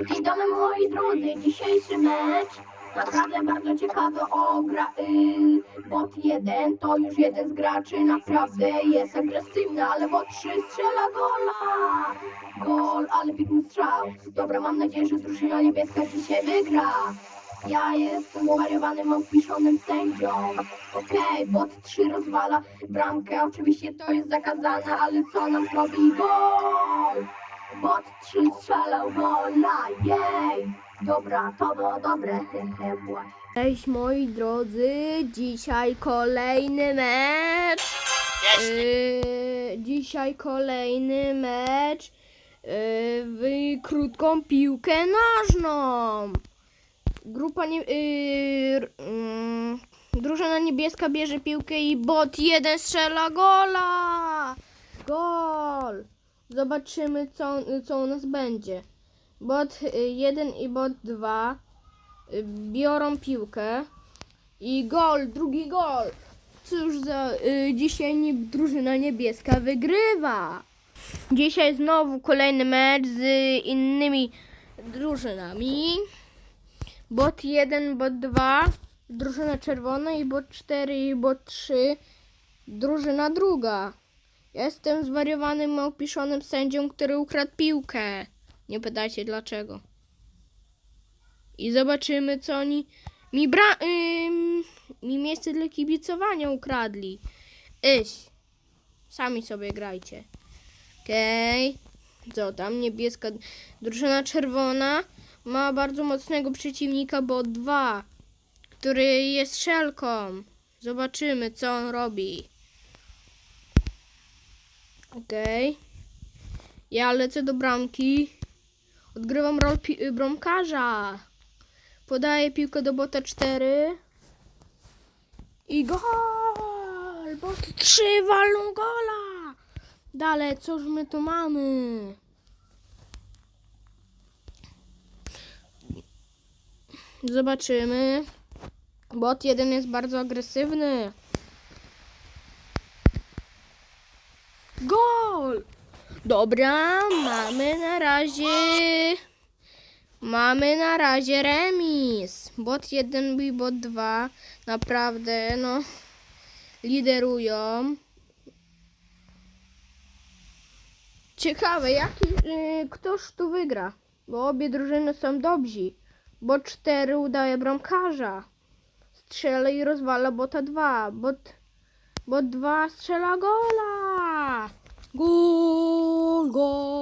Witamy moi drodzy, dzisiejszy mecz Naprawdę bardzo ciekawy o gra y, Bot 1 to już jeden z graczy Naprawdę jest agresywny, ale bot 3 strzela gola Gol, ale piękny strzał Dobra, mam nadzieję, że drużyna niebieska dzisiaj wygra ja jestem uwariowanym, opiszonym sędzią. Okej, bot 3 rozwala bramkę. Oczywiście to jest zakazane, ale co nam zrobi? Gol! 3 strzelał gola, jej! Dobra, to było dobre, hehe, właśnie. Cześć moi drodzy, dzisiaj kolejny mecz. Yy, dzisiaj kolejny mecz yy, w krótką piłkę nożną. Grupa nie, yy, mm, drużyna niebieska bierze piłkę i bot jeden strzela gola. Gol. Zobaczymy co, co u nas będzie. Bot 1 i bot 2 y, biorą piłkę i gol, drugi gol. Cóż za y, dzisiaj drużyna niebieska wygrywa. Dzisiaj znowu kolejny mecz z innymi drużynami. Bot 1, bot 2, drużyna czerwona i bot 4 i bot 3, drużyna druga. Jestem zwariowanym, małpiszonym sędzią, który ukradł piłkę. Nie pytajcie dlaczego. I zobaczymy, co oni mi, bra- mi miejsce dla kibicowania ukradli. Iś. Sami sobie grajcie. Okej. Co tam? Niebieska drużyna czerwona ma bardzo mocnego przeciwnika, bo dwa, który jest szelką. Zobaczymy, co on robi. Okej. Ja lecę do bramki. Odgrywam rolę y, bramkarza. Podaję piłkę do bota 4. I gol! Bot 3 walą gola! Dalej, cóż my tu mamy? Zobaczymy. Bot 1 jest bardzo agresywny. Gol! Dobra, mamy na razie. Mamy na razie remis. Bot 1 i bot 2 naprawdę no liderują. Ciekawe, jaki y, ktoż tu wygra, bo obie drużyny są dobrzy. Bot 4 udaje bramkarza. Strzela i rozwala bota 2. Bot, bot 2 strzela gola. Gol, gol.